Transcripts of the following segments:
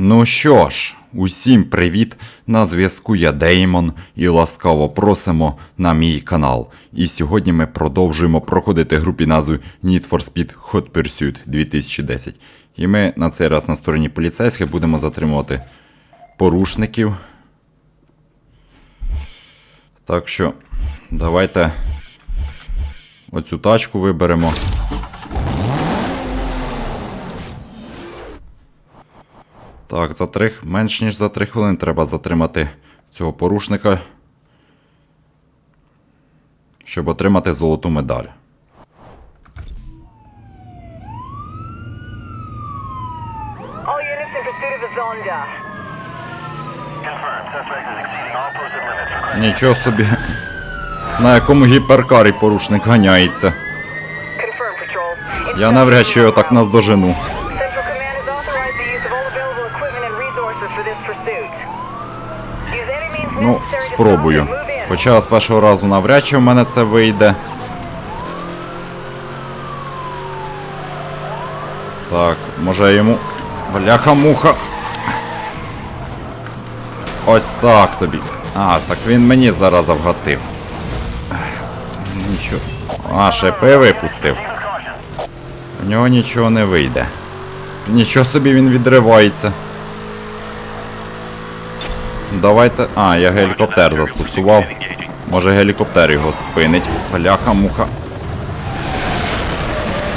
Ну що ж, усім привіт! На зв'язку я Деймон і ласкаво просимо на мій канал. І сьогодні ми продовжуємо проходити гру під назвою Need for Speed Hot Pursuit 2010. І ми на цей раз на стороні поліцейських будемо затримувати порушників. Так що, давайте оцю тачку виберемо. Так, за три, менш ніж за 3 хвилини треба затримати цього порушника, щоб отримати золоту медаль. Нічого собі. На якому гіперкарі порушник ганяється. Я навряд чи його так наздожену. Ну, спробую. Хоча з першого разу навряд чи в мене це вийде. Так, може йому. Бляха-муха. Ось так тобі. А, так він мені зараз вгатив. Нічого. А, шипи випустив. У нього нічого не вийде. Нічого собі він відривається. Давайте. А, я гелікоптер застосував. Може гелікоптер його спинить. Бляха муха.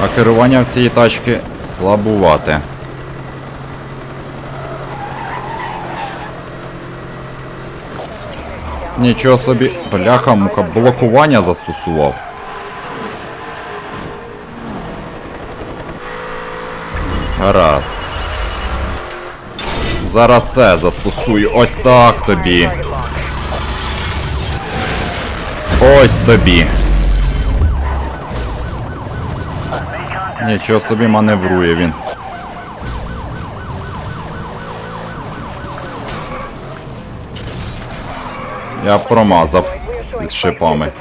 А керування в цієї тачки слабувате. Нічого собі, бляха муха, блокування застосував. Гаразд. Зараз це застосую. Ось так тобі. Ось тобі. Нічого собі маневрує він. Я промазав із шипами.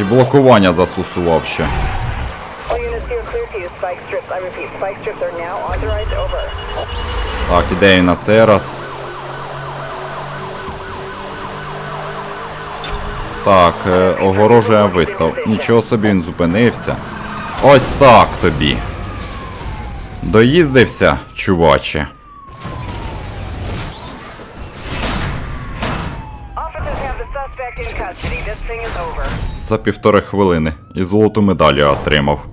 І блокування застосував ще. Так, іде на цей раз. Так, е, огорожує вистав. Нічого собі він зупинився. Ось так тобі. Доїздився, чуваче. За півтори хвилини. І золоту медаль я отримав.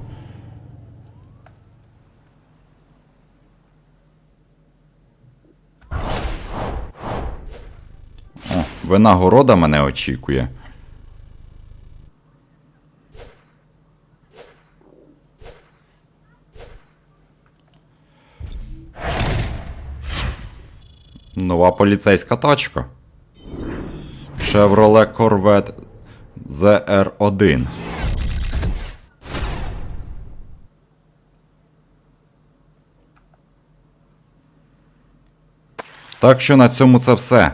Винагорода мене очікує. Нова поліцейська тачка. Chevrolet Corvette ZR1. Так що на цьому це все.